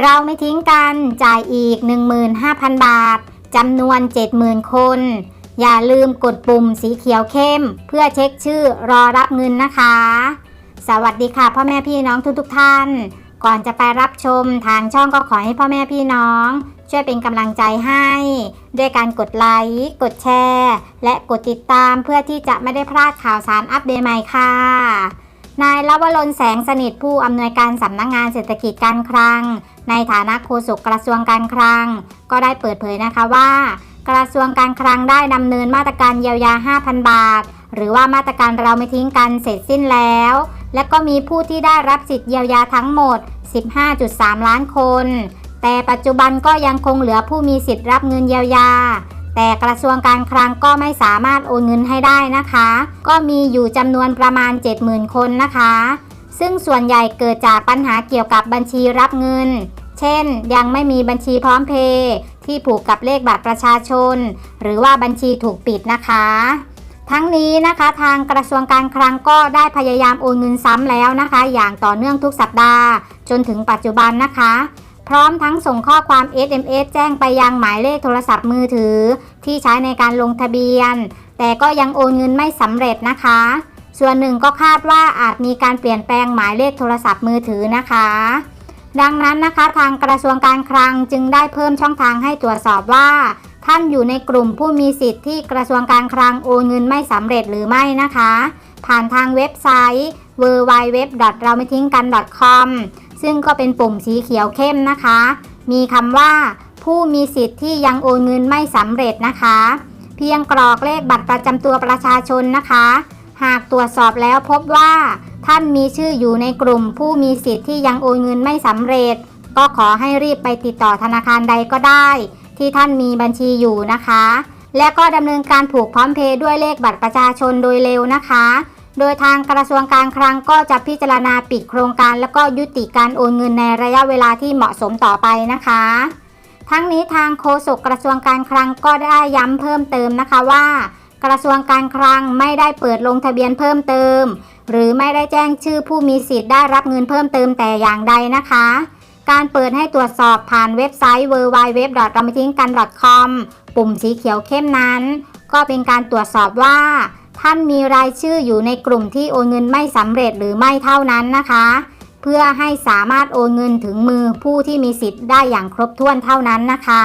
เราไม่ทิ้งกันจ่ายอีก 15,000 บาทจำนวน 70,000 คน อย่าลืมกดปุ่มสีเขียวเข้ม เพื่อเช็คชื่อรอรับเงินนะคะ สวัสดีค่ะพ่อแม่พี่น้องทุกๆทท่าน ก่อนจะไปรับชมทางช่องก็ขอให้พ่อแม่พี่น้อง ช่วยเป็นกำลังใจให้ ด้วยการกดไลค์กดแชร์ และกดติดตามเพื่อที่จะไม่ได้พลาดข่าวสารอัปเดตใหม่ค่ะนายลวรนแสงสนิทผู้อำนวยการสำนักงงานเศรษฐกิจการคลัง ในฐานะโฆษกกระทรวงการคลัง ก็ได้เปิดเผยนะคะว่า กระทรวงการคลังได้ดำเนินมาตรการเยียวยา 5,000 บาท หรือว่ามาตรการเราไม่ทิ้งกันเสร็จสิ้นแล้ว และก็มีผู้ที่ได้รับสิทธิ์เยียวยาทั้งหมด 15.3 ล้านคน แต่ปัจจุบันก็ยังคงเหลือผู้มีสิทธิ์รับเงินเยียวยาแต่กระทรวงการคลังก็ไม่สามารถโอนเงินให้ได้นะคะ ก็มีอยู่จำนวนประมาณ 70,000 คนนะคะ ซึ่งส่วนใหญ่เกิดจากปัญหาเกี่ยวกับบัญชีรับเงิน เช่น ยังไม่มีบัญชีพร้อมเพย์ที่ผูกกับเลขบัตรประชาชน หรือว่าบัญชีถูกปิดนะคะ ทั้งนี้นะคะทางกระทรวงการคลังก็ได้พยายามโอนเงินซ้ำแล้วนะคะ อย่างต่อเนื่องทุกสัปดาห์ จนถึงปัจจุบันนะคะพร้อมทั้งส่งข้อความ SMS แจ้งไปยังหมายเลขโทรศัพท์มือถือ ที่ใช้ในการลงทะเบียน แต่ก็ยังโอนเงินไม่สำเร็จนะคะ ส่วนหนึ่งก็คาดว่าอาจมีการเปลี่ยนแปลงหมายเลขโทรศัพท์มือถือนะคะ ดังนั้นนะคะทางกระทรวงการคลังจึงได้เพิ่มช่องทางให้ตรวจสอบว่า ท่านอยู่ในกลุ่มผู้มีสิทธิ์ที่กระทรวงการคลังโอนเงินไม่สำเร็จหรือไม่นะคะ ผ่านทางเว็บไซต์ w w w เราไม่ทิ้งกัน .com ซึ่งก็เป็นปุ่มสีเขียวเข้มนะคะ มีคำว่า ผู้มีสิทธิ์ที่ยังโอนเงินไม่สำเร็จนะคะ เพียงกรอกเลขบัตรประจำตัวประชาชนนะคะ หากตรวจสอบแล้วพบว่า ท่านมีชื่ออยู่ในกลุ่ม ผู้มีสิทธิ์ที่ยังโอนเงินไม่สำเร็จ ก็ขอให้รีบไปติดต่อธนาคารใดก็ได้ ที่ท่านมีบัญชีอยู่นะคะ และก็ดำเนินการผูกพร้อมเพย์ด้วยเลขบัตรประชาชนโดยเร็วนะคะ โดยทางกระทรวงการคลังก็จะพิจารณาปิดโครงการแล้วก็ยุติการโอนเงินในระยะเวลาที่เหมาะสมต่อไปนะคะทั้งนี้ทางโฆษกกระทรวงการคลังก็ได้ย้ำเพิ่มเติมนะคะว่า กระทรวงการคลังไม่ได้เปิดลงทะเบียนเพิ่มเติม หรือไม่ได้แจ้งชื่อผู้มีสิทธิ์ได้รับเงินเพิ่มเติมแต่อย่างใดนะคะ การเปิดให้ตรวจสอบผ่านเว็บไซต์ w w w เราไม่ทิ้งกัน .com ปุ่มสีเขียวเข้มนั้น ก็เป็นการตรวจสอบว่า ท่านมีรายชื่ออยู่ในกลุ่มที่โอนเงินไม่สำเร็จหรือไม่เท่านั้นนะคะ เพื่อให้สามารถโอนเงินถึงมือผู้ที่มีสิทธิ์ได้อย่างครบถ้วนเท่านั้นนะคะ